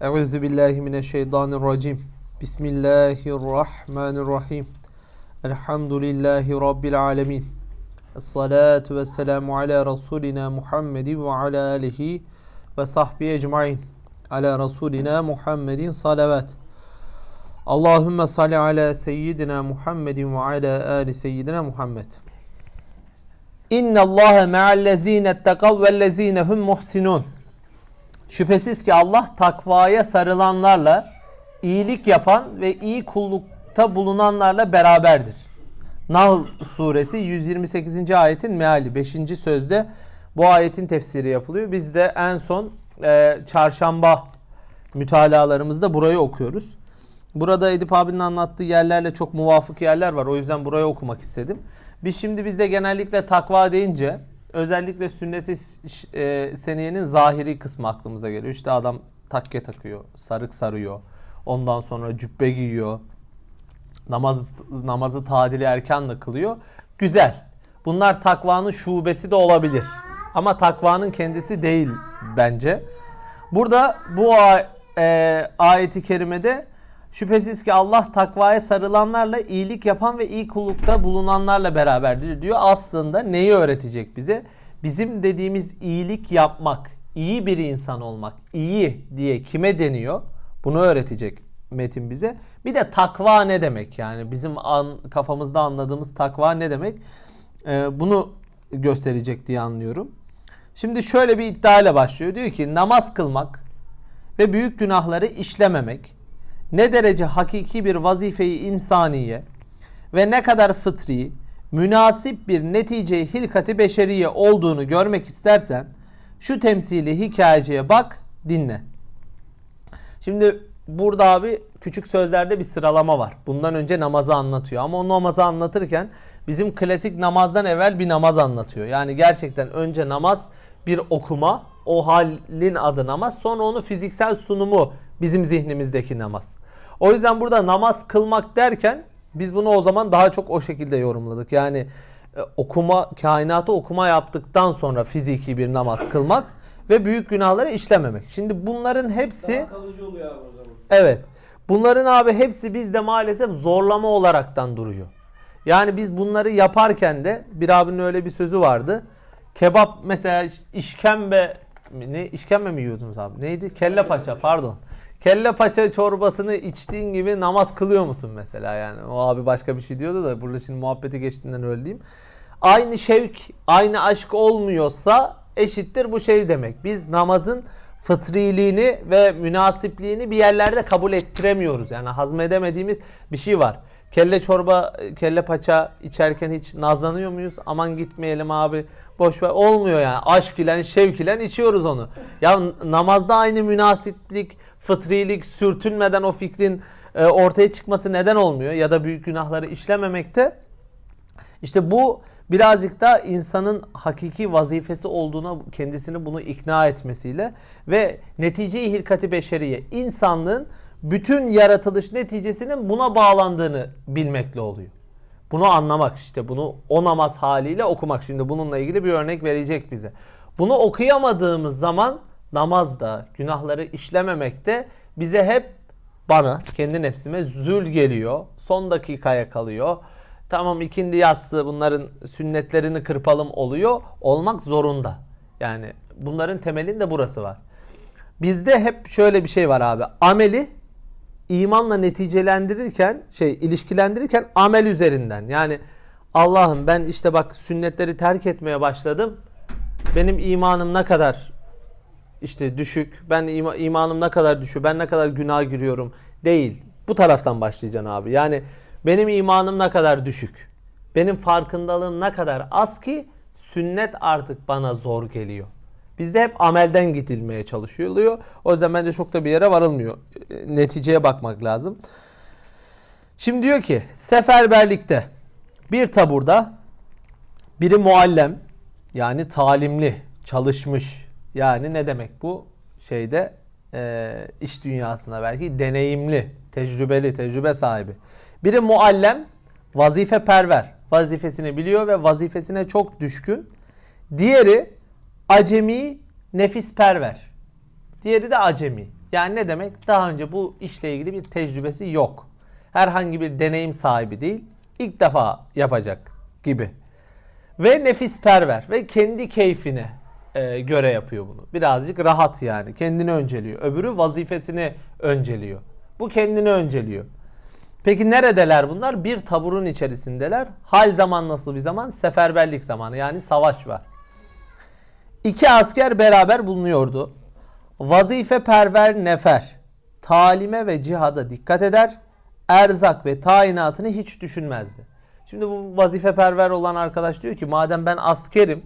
Euzu billahi mineşşeytanirracim. Bismillahirrahmanirrahim. Elhamdülillahi rabbil alamin. Essalatu vesselamu ala rasulina Muhammedin ve ala alihi ve sahbihi ecmaîn. Ala rasulina Muhammedin salavat. Allahümme salli ala seyyidina Muhammedin ve ala ali seyyidina Muhammed. İnna Allaha ma'allezine ettekav vellezine hum muhsinun. Şüphesiz ki Allah takvaya sarılanlarla, iyilik yapan ve iyi kullukta bulunanlarla beraberdir. Nahl suresi 128. ayetin meali 5. sözde bu ayetin tefsiri yapılıyor. Biz de en son e, çarşamba mütalalarımızda burayı okuyoruz. Burada Edip abinin anlattığı yerlerle çok muvafık yerler var. O yüzden burayı okumak istedim. Biz şimdi bizde genellikle takva deyince özellikle sünnet-i e, seniyenin zahiri kısmı aklımıza geliyor. İşte adam takke takıyor, sarık sarıyor. Ondan sonra cübbe giyiyor. Namaz, namazı tadili erken kılıyor. Güzel. Bunlar takvanın şubesi de olabilir. Ama takvanın kendisi değil bence. Burada bu e, ayeti kerimede şüphesiz ki Allah takvaya sarılanlarla iyilik yapan ve iyi kullukta bulunanlarla beraberdir diyor. Aslında neyi öğretecek bize? Bizim dediğimiz iyilik yapmak, iyi bir insan olmak, iyi diye kime deniyor? Bunu öğretecek metin bize. Bir de takva ne demek? Yani bizim an, kafamızda anladığımız takva ne demek? Ee, bunu gösterecek diye anlıyorum. Şimdi şöyle bir iddiayla başlıyor. Diyor ki namaz kılmak ve büyük günahları işlememek ne derece hakiki bir vazifeyi insaniye ve ne kadar fıtri, münasip bir netice hilkati beşeriye olduğunu görmek istersen şu temsili hikayeciye bak, dinle. Şimdi burada abi küçük sözlerde bir sıralama var. Bundan önce namazı anlatıyor ama o namazı anlatırken bizim klasik namazdan evvel bir namaz anlatıyor. Yani gerçekten önce namaz bir okuma, o halin adı namaz. Sonra onu fiziksel sunumu bizim zihnimizdeki namaz. O yüzden burada namaz kılmak derken biz bunu o zaman daha çok o şekilde yorumladık. Yani e, okuma, kainatı okuma yaptıktan sonra fiziki bir namaz kılmak ve büyük günahları işlememek. Şimdi bunların hepsi Daha kalıcı oluyor abi o zaman. Evet. Bunların abi hepsi bizde maalesef zorlama olaraktan duruyor. Yani biz bunları yaparken de bir abinin öyle bir sözü vardı. Kebap mesela işkembe ne işkembe mi yiyordunuz abi? Neydi? Kelle paça pardon. Kelle paça çorbasını içtiğin gibi namaz kılıyor musun mesela yani? O abi başka bir şey diyordu da burada şimdi muhabbeti geçtiğinden öyle. Aynı şevk, aynı aşk olmuyorsa eşittir bu şey demek. Biz namazın fıtriliğini ve münasipliğini bir yerlerde kabul ettiremiyoruz. Yani hazmedemediğimiz bir şey var. Kelle çorba, kelle paça içerken hiç nazlanıyor muyuz? Aman gitmeyelim abi. Boş ver. Olmuyor yani. Aşk ile, şevk ile içiyoruz onu. Ya namazda aynı münasiplik, fıtrilik sürtünmeden o fikrin e, ortaya çıkması neden olmuyor? Ya da büyük günahları işlememekte. İşte bu birazcık da insanın hakiki vazifesi olduğuna kendisini bunu ikna etmesiyle ve netice-i hilkati beşeriye insanlığın bütün yaratılış neticesinin buna bağlandığını bilmekle oluyor. Bunu anlamak işte bunu o namaz haliyle okumak. Şimdi bununla ilgili bir örnek verecek bize. Bunu okuyamadığımız zaman namazda günahları işlememekte bize hep bana kendi nefsime zül geliyor. Son dakikaya kalıyor. Tamam ikindi yatsı bunların sünnetlerini kırpalım oluyor. Olmak zorunda. Yani bunların temelinde burası var. Bizde hep şöyle bir şey var abi. Ameli imanla neticelendirirken şey ilişkilendirirken amel üzerinden. Yani Allah'ım ben işte bak sünnetleri terk etmeye başladım. Benim imanım ne kadar işte düşük. Ben ima- imanım ne kadar düşük. Ben ne kadar günah giriyorum. Değil. Bu taraftan başlayacaksın abi. Yani benim imanım ne kadar düşük. Benim farkındalığım ne kadar az ki sünnet artık bana zor geliyor. Bizde hep amelden gidilmeye çalışılıyor. O yüzden bence çok da bir yere varılmıyor. E, Neticeye bakmak lazım. Şimdi diyor ki seferberlikte bir taburda biri muallem yani talimli, çalışmış. Yani ne demek bu? Şeyde e, iş dünyasında belki deneyimli, tecrübeli, tecrübe sahibi. Biri muallem, vazife perver. Vazifesini biliyor ve vazifesine çok düşkün. Diğeri acemi, nefis perver. Diğeri de acemi. Yani ne demek? Daha önce bu işle ilgili bir tecrübesi yok. Herhangi bir deneyim sahibi değil. İlk defa yapacak gibi. Ve nefis perver ve kendi keyfine e, göre yapıyor bunu. Birazcık rahat yani. Kendini önceliyor. Öbürü vazifesini önceliyor. Bu kendini önceliyor. Peki neredeler bunlar? Bir taburun içerisindeler. Hal zaman nasıl bir zaman? Seferberlik zamanı yani savaş var. İki asker beraber bulunuyordu. Vazife perver nefer talime ve cihada dikkat eder. Erzak ve tayinatını hiç düşünmezdi. Şimdi bu vazife perver olan arkadaş diyor ki madem ben askerim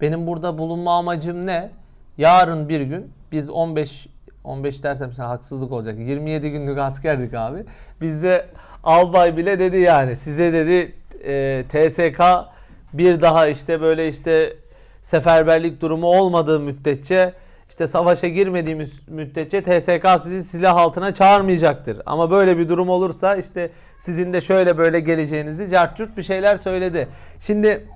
benim burada bulunma amacım ne? Yarın bir gün biz 15 15 dersem şimdi haksızlık olacak. 27 günlük askerdik abi. Bizde albay bile dedi yani size dedi e, TSK bir daha işte böyle işte seferberlik durumu olmadığı müddetçe işte savaşa girmediğimiz müddetçe TSK sizi silah altına çağırmayacaktır. Ama böyle bir durum olursa işte sizin de şöyle böyle geleceğinizi cartçurt bir şeyler söyledi. Şimdi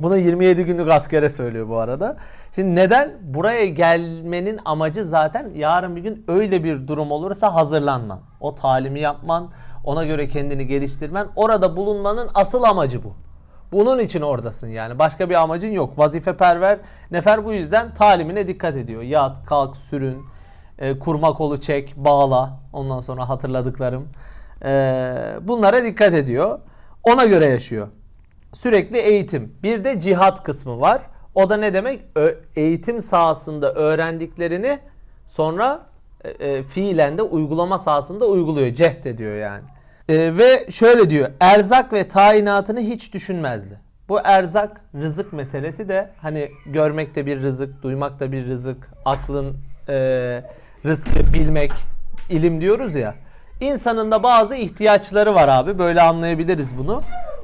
bunu 27 günlük askere söylüyor bu arada. Şimdi neden? Buraya gelmenin amacı zaten yarın bir gün öyle bir durum olursa hazırlanman. O talimi yapman, ona göre kendini geliştirmen. Orada bulunmanın asıl amacı bu. Bunun için oradasın yani. Başka bir amacın yok. Vazife perver nefer bu yüzden talimine dikkat ediyor. Yat, kalk, sürün, e, kurma kolu çek, bağla. Ondan sonra hatırladıklarım. E, bunlara dikkat ediyor. Ona göre yaşıyor. Sürekli eğitim. Bir de cihat kısmı var. O da ne demek? Ö- eğitim sahasında öğrendiklerini sonra e, e, fiilen de uygulama sahasında uyguluyor. Cehd ediyor yani. E, ve şöyle diyor. Erzak ve tayinatını hiç düşünmezdi. Bu erzak rızık meselesi de hani görmek de bir rızık, duymak da bir rızık, aklın e, rızkı bilmek, ilim diyoruz ya. İnsanın da bazı ihtiyaçları var abi. Böyle anlayabiliriz bunu.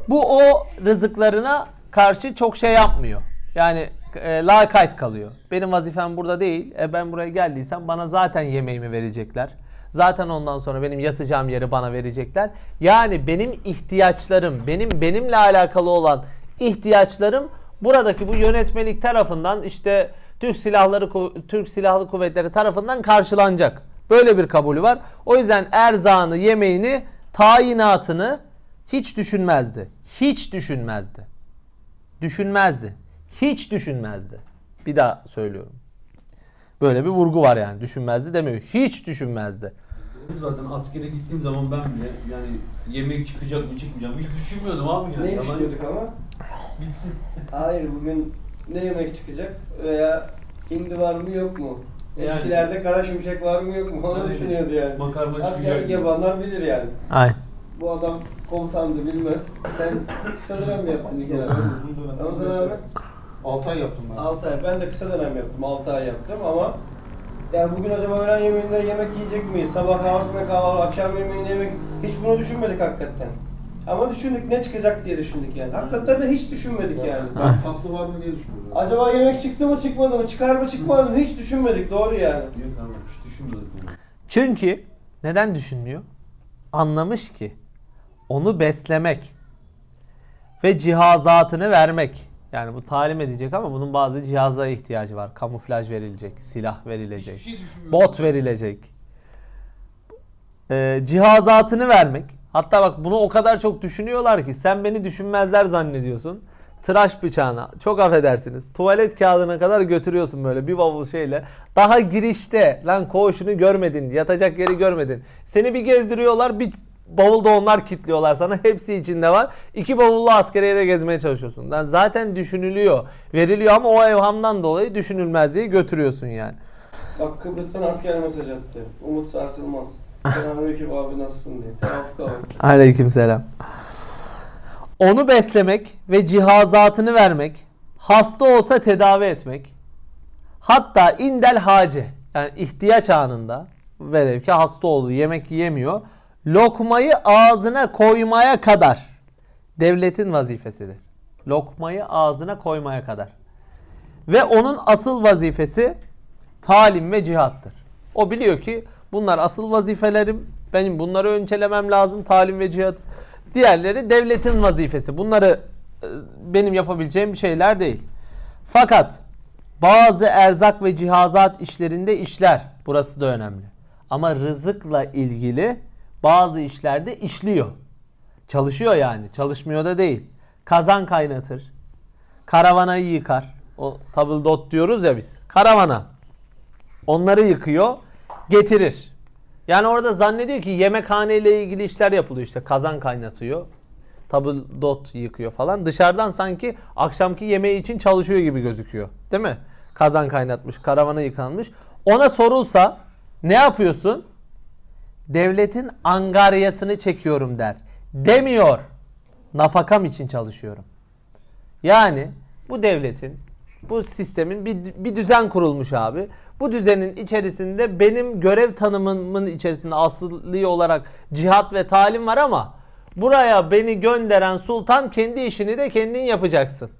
Bu o rızıklarına karşı çok şey yapmıyor. Yani e, lakayt kalıyor. Benim vazifem burada değil. E, ben buraya geldiysem bana zaten yemeğimi verecekler. Zaten ondan sonra benim yatacağım yeri bana verecekler. Yani benim ihtiyaçlarım, benim benimle alakalı olan ihtiyaçlarım buradaki bu yönetmelik tarafından işte Türk Silahları Türk Silahlı Kuvvetleri tarafından karşılanacak. Böyle bir kabulü var. O yüzden erzağını, yemeğini, tayinatını hiç düşünmezdi. Hiç düşünmezdi. Düşünmezdi. Hiç düşünmezdi. Bir daha söylüyorum. Böyle bir vurgu var yani. Düşünmezdi demiyor. Hiç düşünmezdi. Doğru zaten askere gittiğim zaman ben bile yani yemek çıkacak mı çıkmayacak mı hiç düşünmüyordum abi yani. Ne Yalan düşünüyorduk ama? Bitsin. Hayır bugün ne yemek çıkacak veya hindi var mı yok mu? Yani- Eskilerde kara şimşek var mı yok mu onu Aynen. düşünüyordu yani. Makarna Askerlik çıkacak mı? yapanlar bilir yani. Ay. Bu adam komutandı bilmez. Sen kısa dönem mi yaptın ilk abi? uzun dönem. Sen abi 6 ay yaptım ben. 6 ay. Ben de kısa dönem yaptım. 6 ay yaptım ama yani bugün acaba öğlen yemeğinde yemek yiyecek miyiz? Sabah kahvaltısında kahvaltı, akşam yemeğinde yemek hiç bunu düşünmedik hakikaten. Ama düşündük ne çıkacak diye düşündük yani. Hakikaten de hiç düşünmedik yani. Ben tatlı var mı diye düşünüyorum. Acaba yemek çıktı mı çıkmadı mı, çıkar mı çıkmaz mı hiç düşünmedik doğru yani. Yok hiç düşünmedik. Çünkü neden düşünmüyor? Anlamış ki onu beslemek ve cihazatını vermek. Yani bu talim edecek ama bunun bazı cihazlara ihtiyacı var. Kamuflaj verilecek, silah verilecek, şey bot verilecek. Ee, cihazatını vermek. Hatta bak bunu o kadar çok düşünüyorlar ki sen beni düşünmezler zannediyorsun. Tıraş bıçağına çok affedersiniz tuvalet kağıdına kadar götürüyorsun böyle bir bavul şeyle. Daha girişte lan koğuşunu görmedin yatacak yeri görmedin. Seni bir gezdiriyorlar bir bavulda onlar kitliyorlar sana hepsi içinde var. İki bavullu askeriyede de gezmeye çalışıyorsun. Lan zaten düşünülüyor veriliyor ama o evhamdan dolayı düşünülmezliği götürüyorsun yani. Bak Kıbrıs'tan asker mesaj attı. Umut Sarsılmaz. Selamünaleyküm abi nasılsın diye. Tevafuk abi. Aleykümselam. Onu beslemek ve cihazatını vermek, hasta olsa tedavi etmek, hatta indel hace yani ihtiyaç anında velev ki hasta oldu yemek yiyemiyor, lokmayı ağzına koymaya kadar devletin vazifesidir. Lokmayı ağzına koymaya kadar. Ve onun asıl vazifesi talim ve cihattır. O biliyor ki bunlar asıl vazifelerim. Benim bunları öncelemem lazım. Talim ve cihat. Diğerleri devletin vazifesi. Bunları e, benim yapabileceğim şeyler değil. Fakat bazı erzak ve cihazat işlerinde işler. Burası da önemli. Ama rızıkla ilgili bazı işlerde işliyor. Çalışıyor yani. Çalışmıyor da değil. Kazan kaynatır. Karavanayı yıkar. O tabldot diyoruz ya biz. Karavana. Onları yıkıyor, getirir. Yani orada zannediyor ki yemekhane ile ilgili işler yapılıyor işte. Kazan kaynatıyor. Tabldot yıkıyor falan. Dışarıdan sanki akşamki yemeği için çalışıyor gibi gözüküyor. Değil mi? Kazan kaynatmış, karavana yıkanmış. Ona sorulsa ne yapıyorsun? Devletin angaryasını çekiyorum der. Demiyor. Nafakam için çalışıyorum. Yani bu devletin, bu sistemin bir, bir düzen kurulmuş abi. Bu düzenin içerisinde benim görev tanımımın içerisinde asli olarak cihat ve talim var ama buraya beni gönderen sultan kendi işini de kendin yapacaksın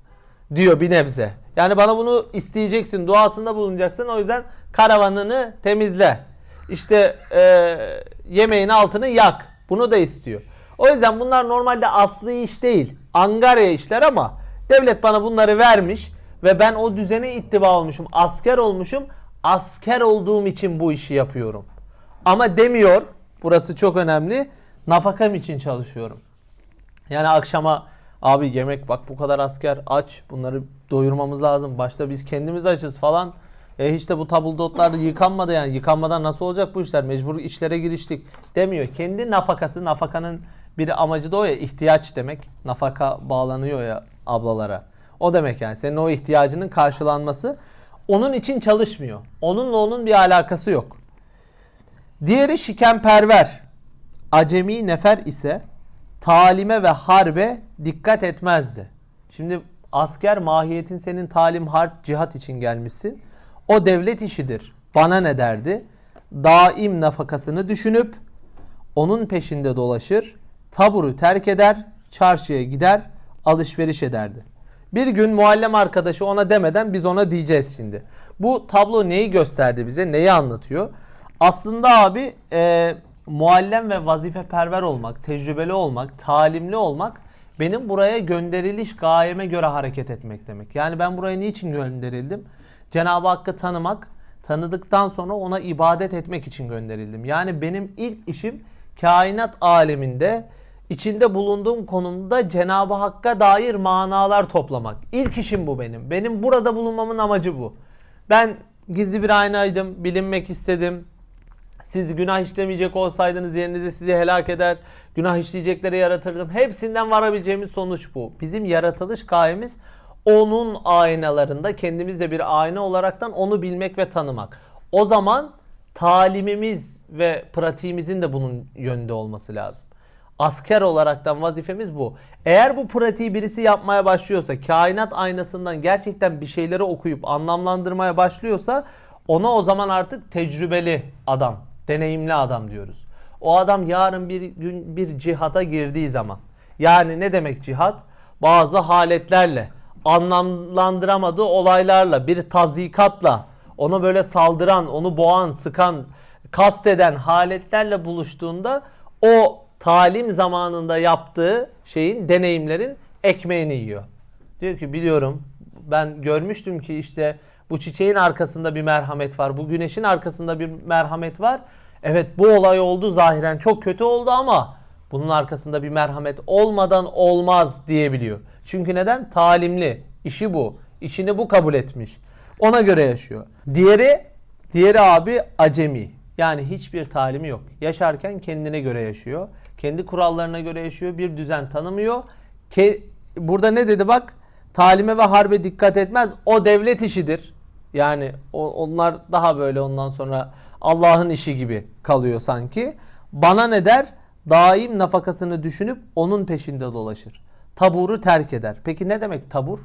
diyor bir nebze. Yani bana bunu isteyeceksin, duasında bulunacaksın. O yüzden karavanını temizle. İşte e, yemeğin altını yak. Bunu da istiyor. O yüzden bunlar normalde aslı iş değil. Angarya işler ama devlet bana bunları vermiş ve ben o düzene ittiba olmuşum. Asker olmuşum. Asker olduğum için bu işi yapıyorum. Ama demiyor. Burası çok önemli. Nafakam için çalışıyorum. Yani akşama abi yemek bak bu kadar asker aç bunları doyurmamız lazım. Başta biz kendimiz açız falan. E hiç de bu tabldotlar yıkanmadı yani. Yıkanmadan nasıl olacak bu işler? Mecbur işlere giriştik demiyor. Kendi nafakası nafakanın bir amacı da o ya ihtiyaç demek. Nafaka bağlanıyor ya ablalara. O demek yani senin o ihtiyacının karşılanması. Onun için çalışmıyor. Onunla onun bir alakası yok. Diğeri şikenperver. Acemi nefer ise talime ve harbe dikkat etmezdi. Şimdi asker mahiyetin senin talim, harp, cihat için gelmişsin. O devlet işidir. Bana ne derdi? Daim nafakasını düşünüp onun peşinde dolaşır, taburu terk eder, çarşıya gider, alışveriş ederdi. Bir gün muallem arkadaşı ona demeden biz ona diyeceğiz şimdi. Bu tablo neyi gösterdi bize, neyi anlatıyor? Aslında abi e, muallem ve vazifeperver olmak, tecrübeli olmak, talimli olmak benim buraya gönderiliş gayeme göre hareket etmek demek. Yani ben buraya niçin gönderildim? Cenab-ı Hakk'ı tanımak, tanıdıktan sonra ona ibadet etmek için gönderildim. Yani benim ilk işim kainat aleminde içinde bulunduğum konumda Cenab-ı Hakk'a dair manalar toplamak. İlk işim bu benim. Benim burada bulunmamın amacı bu. Ben gizli bir aynaydım, bilinmek istedim. Siz günah işlemeyecek olsaydınız yerinize sizi helak eder, günah işleyecekleri yaratırdım. Hepsinden varabileceğimiz sonuç bu. Bizim yaratılış gayemiz onun aynalarında kendimiz de bir ayna olaraktan onu bilmek ve tanımak. O zaman talimimiz ve pratiğimizin de bunun yönünde olması lazım. Asker olaraktan vazifemiz bu. Eğer bu pratiği birisi yapmaya başlıyorsa, kainat aynasından gerçekten bir şeyleri okuyup anlamlandırmaya başlıyorsa ona o zaman artık tecrübeli adam, deneyimli adam diyoruz. O adam yarın bir gün bir cihata girdiği zaman yani ne demek cihat? Bazı haletlerle, anlamlandıramadığı olaylarla, bir tazikatla, ona böyle saldıran, onu boğan, sıkan, kasteden haletlerle buluştuğunda o talim zamanında yaptığı şeyin, deneyimlerin ekmeğini yiyor. Diyor ki biliyorum ben görmüştüm ki işte bu çiçeğin arkasında bir merhamet var. Bu güneşin arkasında bir merhamet var. Evet bu olay oldu zahiren çok kötü oldu ama bunun arkasında bir merhamet olmadan olmaz diyebiliyor. Çünkü neden? Talimli. İşi bu. İşini bu kabul etmiş. Ona göre yaşıyor. Diğeri diğeri abi acemi. Yani hiçbir talimi yok. Yaşarken kendine göre yaşıyor. Kendi kurallarına göre yaşıyor. Bir düzen tanımıyor. Ke Burada ne dedi bak? Talime ve harbe dikkat etmez. O devlet işidir. Yani o, onlar daha böyle ondan sonra Allah'ın işi gibi kalıyor sanki. Bana ne der? Daim nafakasını düşünüp onun peşinde dolaşır. Taburu terk eder. Peki ne demek tabur?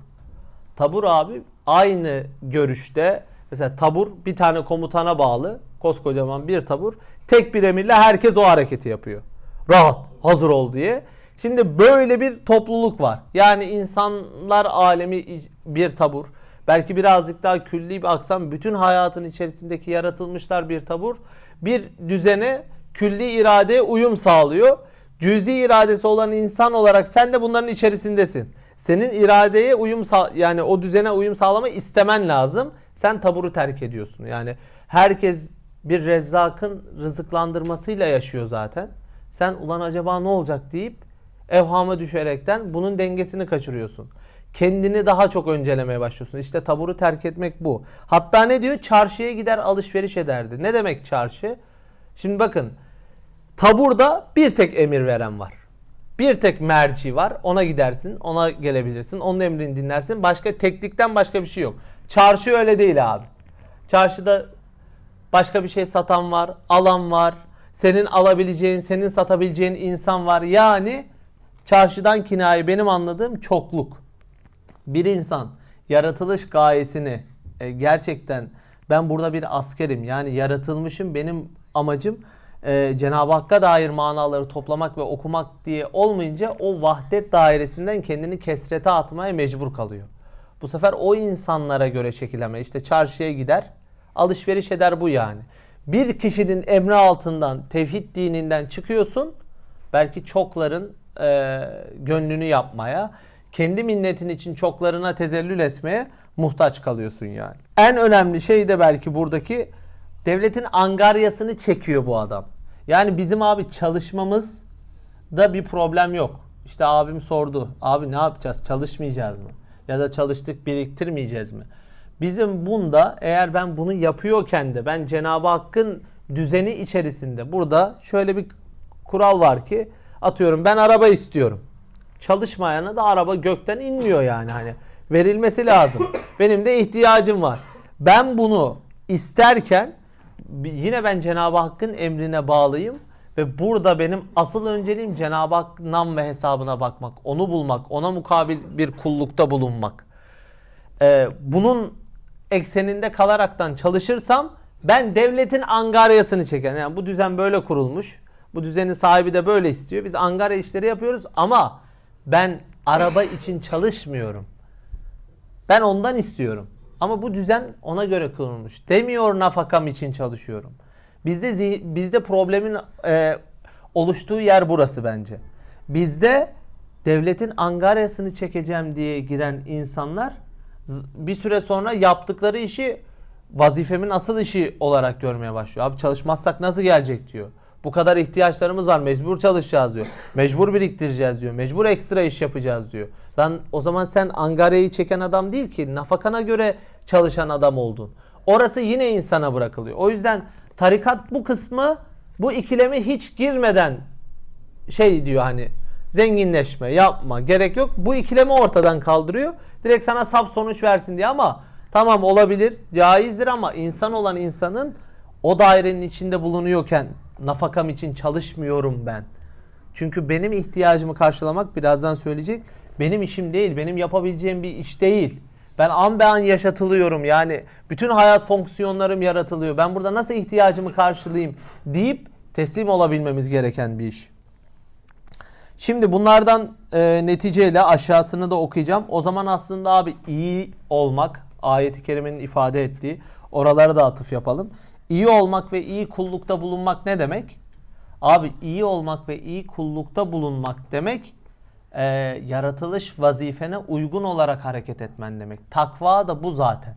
Tabur abi aynı görüşte mesela tabur bir tane komutana bağlı. Koskocaman bir tabur. Tek bir emirle herkes o hareketi yapıyor. Rahat, hazır ol diye. Şimdi böyle bir topluluk var. Yani insanlar alemi bir tabur. Belki birazcık daha külli bir aksam bütün hayatın içerisindeki yaratılmışlar bir tabur. Bir düzene külli iradeye uyum sağlıyor. Cüzi iradesi olan insan olarak sen de bunların içerisindesin. Senin iradeye uyum yani o düzene uyum sağlama istemen lazım. Sen taburu terk ediyorsun. Yani herkes bir rezzakın rızıklandırmasıyla yaşıyor zaten. Sen ulan acaba ne olacak deyip evhama düşerekten bunun dengesini kaçırıyorsun. Kendini daha çok öncelemeye başlıyorsun. İşte taburu terk etmek bu. Hatta ne diyor? Çarşıya gider alışveriş ederdi. Ne demek çarşı? Şimdi bakın Taburda bir tek emir veren var. Bir tek merci var. Ona gidersin, ona gelebilirsin. Onun emrini dinlersin. Başka teklikten başka bir şey yok. Çarşı öyle değil abi. Çarşıda başka bir şey satan var, alan var. Senin alabileceğin, senin satabileceğin insan var. Yani çarşıdan kinaye benim anladığım çokluk. Bir insan yaratılış gayesini e, gerçekten ben burada bir askerim yani yaratılmışım benim amacım e, Cenab-ı Hakk'a dair manaları toplamak ve okumak diye olmayınca o vahdet dairesinden kendini kesrete atmaya mecbur kalıyor. Bu sefer o insanlara göre şekilleme işte çarşıya gider alışveriş eder bu yani. Bir kişinin emri altından tevhid dininden çıkıyorsun belki çokların e, gönlünü yapmaya, kendi minnetin için çoklarına tezellül etmeye muhtaç kalıyorsun yani. En önemli şey de belki buradaki devletin angaryasını çekiyor bu adam. Yani bizim abi çalışmamız da bir problem yok. İşte abim sordu. Abi ne yapacağız? Çalışmayacağız mı? Ya da çalıştık biriktirmeyeceğiz mi? Bizim bunda eğer ben bunu yapıyorken de ben Cenab-ı Hakk'ın düzeni içerisinde burada şöyle bir kural var ki atıyorum ben araba istiyorum. Çalışmayana da araba gökten inmiyor yani hani verilmesi lazım. Benim de ihtiyacım var. Ben bunu isterken yine ben Cenab-ı Hakk'ın emrine bağlıyım ve burada benim asıl önceliğim Cenab-ı Hak nam ve hesabına bakmak, onu bulmak, ona mukabil bir kullukta bulunmak. Ee, bunun ekseninde kalaraktan çalışırsam ben devletin angaryasını çeken yani bu düzen böyle kurulmuş. Bu düzenin sahibi de böyle istiyor. Biz angarya işleri yapıyoruz ama ben araba için çalışmıyorum. Ben ondan istiyorum. Ama bu düzen ona göre kurulmuş. Demiyor nafakam için çalışıyorum. Bizde bizde problemin e, oluştuğu yer burası bence. Bizde devletin angaryasını çekeceğim diye giren insanlar bir süre sonra yaptıkları işi vazifemin asıl işi olarak görmeye başlıyor. Abi çalışmazsak nasıl gelecek diyor. Bu kadar ihtiyaçlarımız var. Mecbur çalışacağız diyor. Mecbur biriktireceğiz diyor. Mecbur ekstra iş yapacağız diyor. Lan o zaman sen angaryayı çeken adam değil ki. Nafakana göre çalışan adam oldun. Orası yine insana bırakılıyor. O yüzden tarikat bu kısmı bu ikileme hiç girmeden şey diyor hani zenginleşme yapma gerek yok. Bu ikilemi ortadan kaldırıyor. Direkt sana saf sonuç versin diye ama tamam olabilir caizdir ama insan olan insanın o dairenin içinde bulunuyorken nafakam için çalışmıyorum ben. Çünkü benim ihtiyacımı karşılamak birazdan söyleyecek. Benim işim değil, benim yapabileceğim bir iş değil. Ben an be an yaşatılıyorum yani bütün hayat fonksiyonlarım yaratılıyor. Ben burada nasıl ihtiyacımı karşılayayım deyip teslim olabilmemiz gereken bir iş. Şimdi bunlardan e, neticeyle aşağısını da okuyacağım. O zaman aslında abi iyi olmak ayeti kerimenin ifade ettiği oralara da atıf yapalım. İyi olmak ve iyi kullukta bulunmak ne demek? Abi iyi olmak ve iyi kullukta bulunmak demek e, yaratılış vazifene uygun olarak hareket etmen demek. Takva da bu zaten.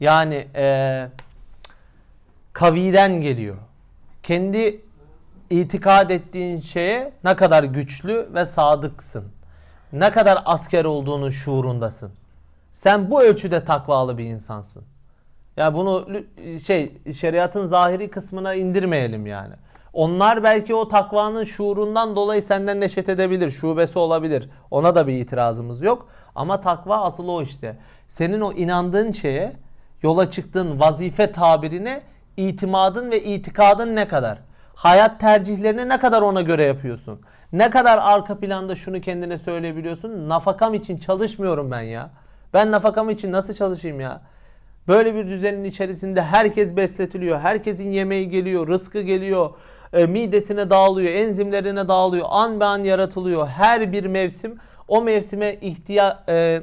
Yani e, kaviden geliyor. Kendi itikad ettiğin şeye ne kadar güçlü ve sadıksın. Ne kadar asker olduğunun şuurundasın. Sen bu ölçüde takvalı bir insansın. Ya bunu şey şeriatın zahiri kısmına indirmeyelim yani. Onlar belki o takvanın şuurundan dolayı senden neşet edebilir, şubesi olabilir. Ona da bir itirazımız yok. Ama takva asıl o işte. Senin o inandığın şeye, yola çıktığın vazife tabirine itimadın ve itikadın ne kadar? Hayat tercihlerini ne kadar ona göre yapıyorsun? Ne kadar arka planda şunu kendine söyleyebiliyorsun? Nafakam için çalışmıyorum ben ya. Ben nafakam için nasıl çalışayım ya? Böyle bir düzenin içerisinde herkes besletiliyor. Herkesin yemeği geliyor, rızkı geliyor, e, midesine dağılıyor, enzimlerine dağılıyor. An be an yaratılıyor. Her bir mevsim o mevsime ihtiya e,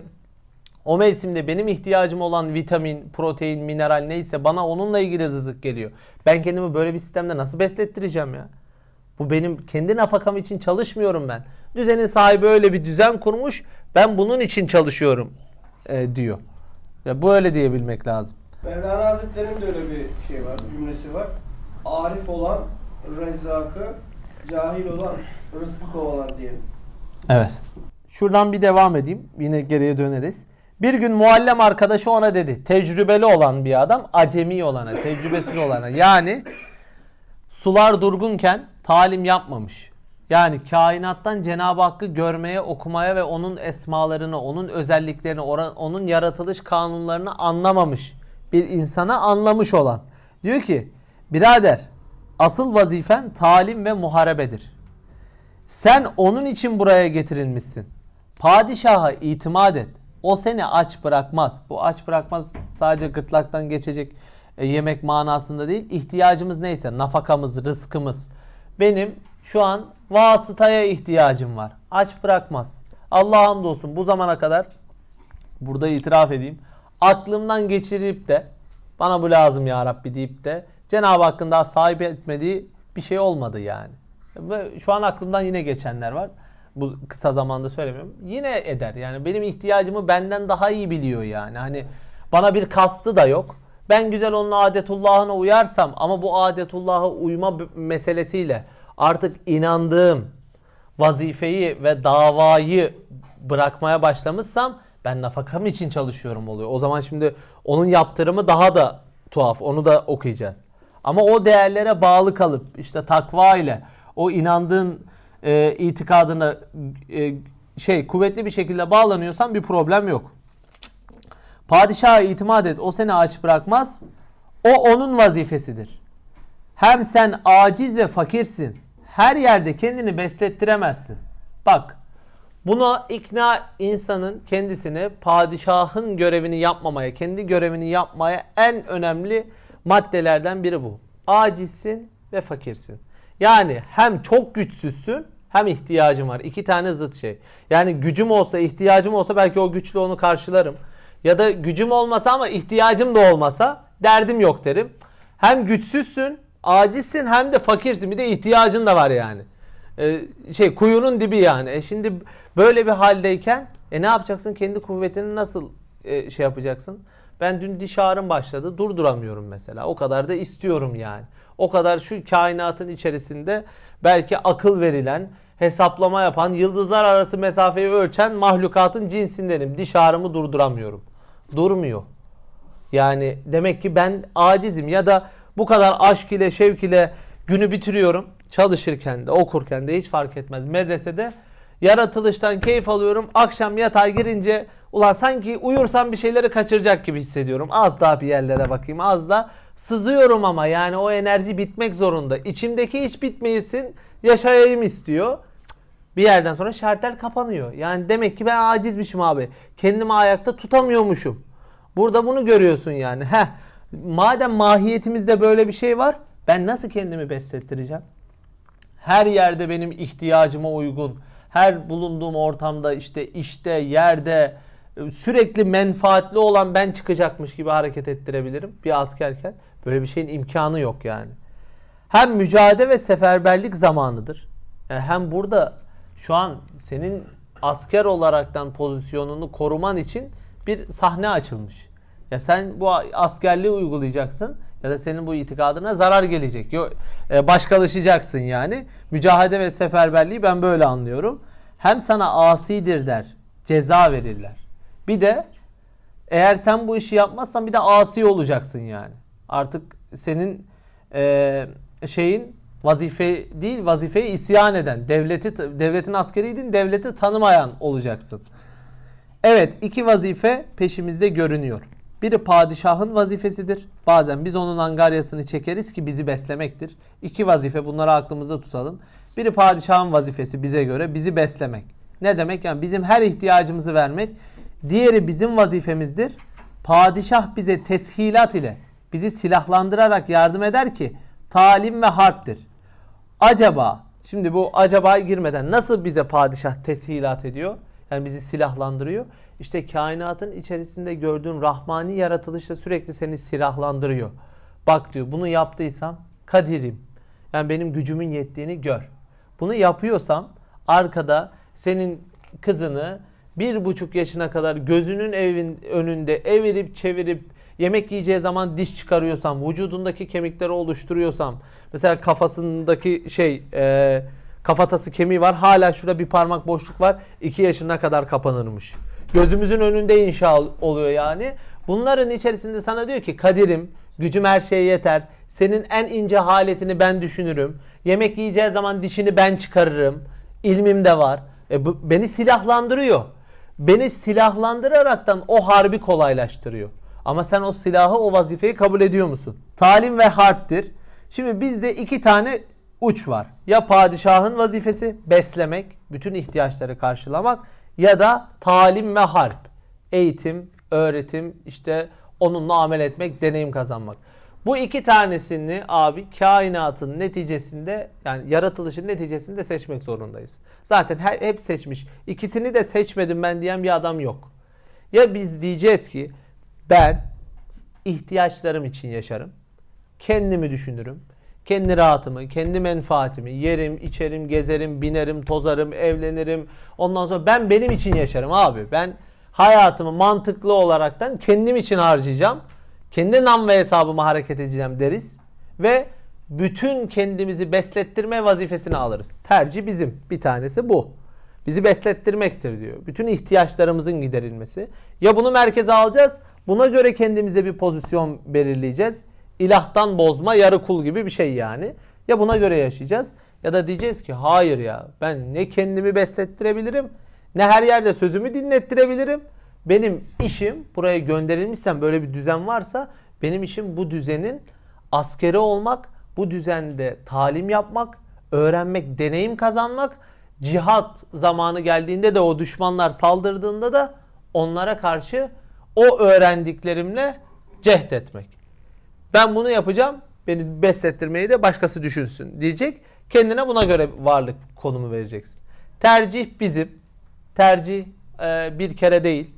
o mevsimde benim ihtiyacım olan vitamin, protein, mineral neyse bana onunla ilgili rızık geliyor. Ben kendimi böyle bir sistemde nasıl beslettireceğim ya? Bu benim kendi nafakam için çalışmıyorum ben. Düzenin sahibi öyle bir düzen kurmuş. Ben bunun için çalışıyorum e, diyor. Ya bu öyle diyebilmek lazım. Mevlana Hazretleri'nin de öyle bir şey var, cümlesi var. Arif olan rezzakı, cahil olan rızkı kovalar diye. Evet. Şuradan bir devam edeyim. Yine geriye döneriz. Bir gün muallem arkadaşı ona dedi. Tecrübeli olan bir adam acemi olana, tecrübesiz olana. Yani sular durgunken talim yapmamış. Yani kainattan Cenab-ı Hakk'ı görmeye, okumaya ve onun esmalarını, onun özelliklerini, onun yaratılış kanunlarını anlamamış bir insana anlamış olan. Diyor ki, birader asıl vazifen talim ve muharebedir. Sen onun için buraya getirilmişsin. Padişaha itimat et. O seni aç bırakmaz. Bu aç bırakmaz sadece gırtlaktan geçecek e, yemek manasında değil. İhtiyacımız neyse nafakamız, rızkımız. Benim şu an vasıtaya ihtiyacım var. Aç bırakmaz. Allah'a hamdolsun bu zamana kadar burada itiraf edeyim. Aklımdan geçirip de bana bu lazım ya Rabbi deyip de Cenab-ı Hakk'ın daha sahip etmediği bir şey olmadı yani. Ve şu an aklımdan yine geçenler var. Bu kısa zamanda söylemiyorum. Yine eder. Yani benim ihtiyacımı benden daha iyi biliyor yani. Hani bana bir kastı da yok. Ben güzel onun adetullahına uyarsam ama bu adetullah'a uyma meselesiyle artık inandığım vazifeyi ve davayı bırakmaya başlamışsam ben nafakam için çalışıyorum oluyor. O zaman şimdi onun yaptırımı daha da tuhaf. Onu da okuyacağız. Ama o değerlere bağlı kalıp işte takva ile o inandığın e, itikadına e, şey kuvvetli bir şekilde bağlanıyorsan bir problem yok. Padişaha itimat et. O seni aç bırakmaz. O onun vazifesidir. Hem sen aciz ve fakirsin. Her yerde kendini beslettiremezsin. Bak buna ikna insanın kendisini padişahın görevini yapmamaya, kendi görevini yapmaya en önemli maddelerden biri bu. Acizsin ve fakirsin. Yani hem çok güçsüzsün hem ihtiyacın var. İki tane zıt şey. Yani gücüm olsa, ihtiyacım olsa belki o güçlü onu karşılarım. Ya da gücüm olmasa ama ihtiyacım da olmasa derdim yok derim. Hem güçsüzsün, acizsin hem de fakirsin. Bir de ihtiyacın da var yani. Ee, şey kuyunun dibi yani. E şimdi böyle bir haldeyken e ne yapacaksın? Kendi kuvvetini nasıl e, şey yapacaksın? Ben dün diş ağrım başladı. Durduramıyorum mesela. O kadar da istiyorum yani. O kadar şu kainatın içerisinde belki akıl verilen, hesaplama yapan, yıldızlar arası mesafeyi ölçen mahlukatın cinsindenim. Diş ağrımı durduramıyorum. Durmuyor. Yani demek ki ben acizim ya da bu kadar aşk ile şevk ile günü bitiriyorum. Çalışırken de okurken de hiç fark etmez. Medresede yaratılıştan keyif alıyorum. Akşam yatağa girince ulan sanki uyursam bir şeyleri kaçıracak gibi hissediyorum. Az daha bir yerlere bakayım. Az da sızıyorum ama yani o enerji bitmek zorunda. İçimdeki hiç bitmeyesin yaşayayım istiyor. Bir yerden sonra şartel kapanıyor. Yani demek ki ben acizmişim abi. Kendimi ayakta tutamıyormuşum. Burada bunu görüyorsun yani. Heh, madem mahiyetimizde böyle bir şey var, ben nasıl kendimi beslettireceğim? Her yerde benim ihtiyacıma uygun, her bulunduğum ortamda işte işte, yerde sürekli menfaatli olan ben çıkacakmış gibi hareket ettirebilirim bir askerken. Böyle bir şeyin imkanı yok yani. Hem mücadele ve seferberlik zamanıdır. Yani hem burada şu an senin asker olaraktan pozisyonunu koruman için bir sahne açılmış. Ya sen bu askerliği uygulayacaksın ya da senin bu itikadına zarar gelecek. Yo- e, Başkalaşacaksın yani. Mücadele ve seferberliği ben böyle anlıyorum. Hem sana asidir der, ceza verirler. Bir de eğer sen bu işi yapmazsan bir de asi olacaksın yani. Artık senin e, şeyin vazife değil vazifeyi isyan eden, devleti devletin askeriydin, devleti tanımayan olacaksın. Evet iki vazife peşimizde görünüyor. Biri padişahın vazifesidir. Bazen biz onun angaryasını çekeriz ki bizi beslemektir. İki vazife bunları aklımızda tutalım. Biri padişahın vazifesi bize göre bizi beslemek. Ne demek? Yani bizim her ihtiyacımızı vermek. Diğeri bizim vazifemizdir. Padişah bize teshilat ile bizi silahlandırarak yardım eder ki talim ve harptir. Acaba şimdi bu acaba girmeden nasıl bize padişah teshilat ediyor? Yani bizi silahlandırıyor. İşte kainatın içerisinde gördüğün rahmani yaratılışla sürekli seni silahlandırıyor. Bak diyor bunu yaptıysam kadirim. Yani benim gücümün yettiğini gör. Bunu yapıyorsam arkada senin kızını bir buçuk yaşına kadar gözünün evin önünde evirip çevirip yemek yiyeceği zaman diş çıkarıyorsam, vücudundaki kemikleri oluşturuyorsam, mesela kafasındaki şey e, kafatası kemiği var hala şurada bir parmak boşluk var 2 yaşına kadar kapanırmış. Gözümüzün önünde inşa oluyor yani. Bunların içerisinde sana diyor ki Kadir'im gücüm her şeye yeter. Senin en ince haletini ben düşünürüm. Yemek yiyeceği zaman dişini ben çıkarırım. İlmim de var. E, bu, beni silahlandırıyor. Beni silahlandıraraktan o harbi kolaylaştırıyor. Ama sen o silahı, o vazifeyi kabul ediyor musun? Talim ve harptir. Şimdi bizde iki tane uç var. Ya padişahın vazifesi beslemek, bütün ihtiyaçları karşılamak ya da talim ve harp. Eğitim, öğretim, işte onunla amel etmek, deneyim kazanmak. Bu iki tanesini abi kainatın neticesinde yani yaratılışın neticesinde seçmek zorundayız. Zaten he- hep seçmiş. İkisini de seçmedim ben diyen bir adam yok. Ya biz diyeceğiz ki ben ihtiyaçlarım için yaşarım. Kendimi düşünürüm. Kendi rahatımı, kendi menfaatimi yerim, içerim, gezerim, binerim, tozarım, evlenirim. Ondan sonra ben benim için yaşarım abi. Ben hayatımı mantıklı olaraktan kendim için harcayacağım. Kendi nam ve hesabıma hareket edeceğim deriz. Ve bütün kendimizi beslettirme vazifesini alırız. Tercih bizim. Bir tanesi bu. Bizi beslettirmektir diyor. Bütün ihtiyaçlarımızın giderilmesi. Ya bunu merkeze alacağız. Buna göre kendimize bir pozisyon belirleyeceğiz. İlahtan bozma yarı kul gibi bir şey yani. Ya buna göre yaşayacağız ya da diyeceğiz ki hayır ya ben ne kendimi beslettirebilirim ne her yerde sözümü dinlettirebilirim. Benim işim buraya gönderilmişsem böyle bir düzen varsa benim işim bu düzenin askeri olmak, bu düzende talim yapmak, öğrenmek, deneyim kazanmak, cihat zamanı geldiğinde de o düşmanlar saldırdığında da onlara karşı o öğrendiklerimle cehd etmek. Ben bunu yapacağım. Beni beslettirmeyi de başkası düşünsün diyecek. Kendine buna göre varlık konumu vereceksin. Tercih bizim. Tercih e, bir kere değil.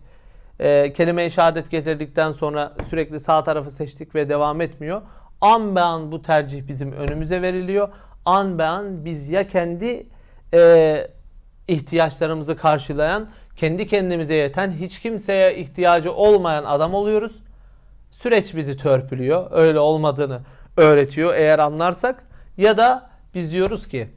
E, kelime-i şehadet getirdikten sonra sürekli sağ tarafı seçtik ve devam etmiyor. An be an bu tercih bizim önümüze veriliyor. An be an biz ya kendi e, ihtiyaçlarımızı karşılayan, kendi kendimize yeten, hiç kimseye ihtiyacı olmayan adam oluyoruz. Süreç bizi törpülüyor. Öyle olmadığını öğretiyor eğer anlarsak. Ya da biz diyoruz ki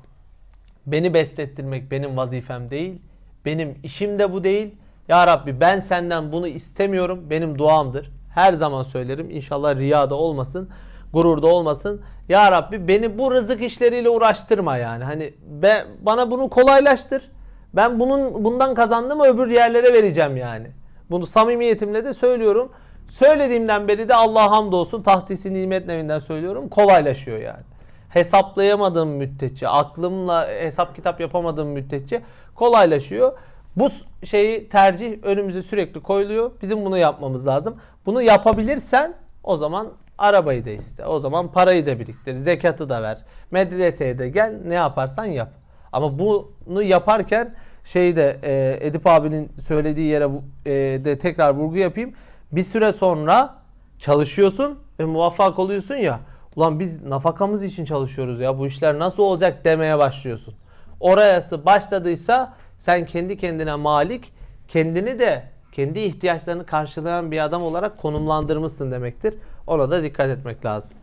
beni beslettirmek benim vazifem değil. Benim işim de bu değil. Ya Rabbi ben senden bunu istemiyorum. Benim duamdır. Her zaman söylerim. İnşallah riyada olmasın. Gururda olmasın. Ya Rabbi beni bu rızık işleriyle uğraştırma yani. Hani ben, bana bunu kolaylaştır. Ben bunun bundan kazandığımı öbür yerlere vereceğim yani. Bunu samimiyetimle de söylüyorum. Söylediğimden beri de Allah'a hamdolsun tahtisi nimet nevinden söylüyorum. Kolaylaşıyor yani. Hesaplayamadığım müddetçe, aklımla hesap kitap yapamadığım müddetçe kolaylaşıyor. Bu şeyi tercih önümüze sürekli koyuluyor. Bizim bunu yapmamız lazım. Bunu yapabilirsen o zaman arabayı da iste. O zaman parayı da biriktir. Zekatı da ver. Medreseye de gel. Ne yaparsan yap. Ama bunu yaparken şeyde e, Edip abinin söylediği yere e, de tekrar vurgu yapayım. Bir süre sonra çalışıyorsun ve muvaffak oluyorsun ya. Ulan biz nafakamız için çalışıyoruz ya. Bu işler nasıl olacak demeye başlıyorsun. Orası başladıysa sen kendi kendine malik, kendini de kendi ihtiyaçlarını karşılayan bir adam olarak konumlandırmışsın demektir. Ona da dikkat etmek lazım.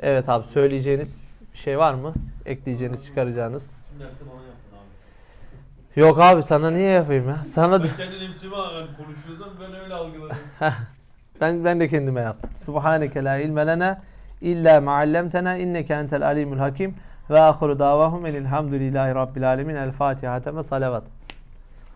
Evet abi söyleyeceğiniz bir şey var mı? Ekleyeceğiniz, çıkaracağınız. Tüm dersi bana yaptın abi. Yok abi sana niye yapayım ya? Sana da- Ben kendi nefsime yani konuşuyorsam ben öyle algıladım. ben ben de kendime yaptım. Subhaneke la ilme lena illa ma allamtena inneke entel alimul hakim ve ahiru davahum elhamdülillahi rabbil alamin. El Fatiha ve salavat.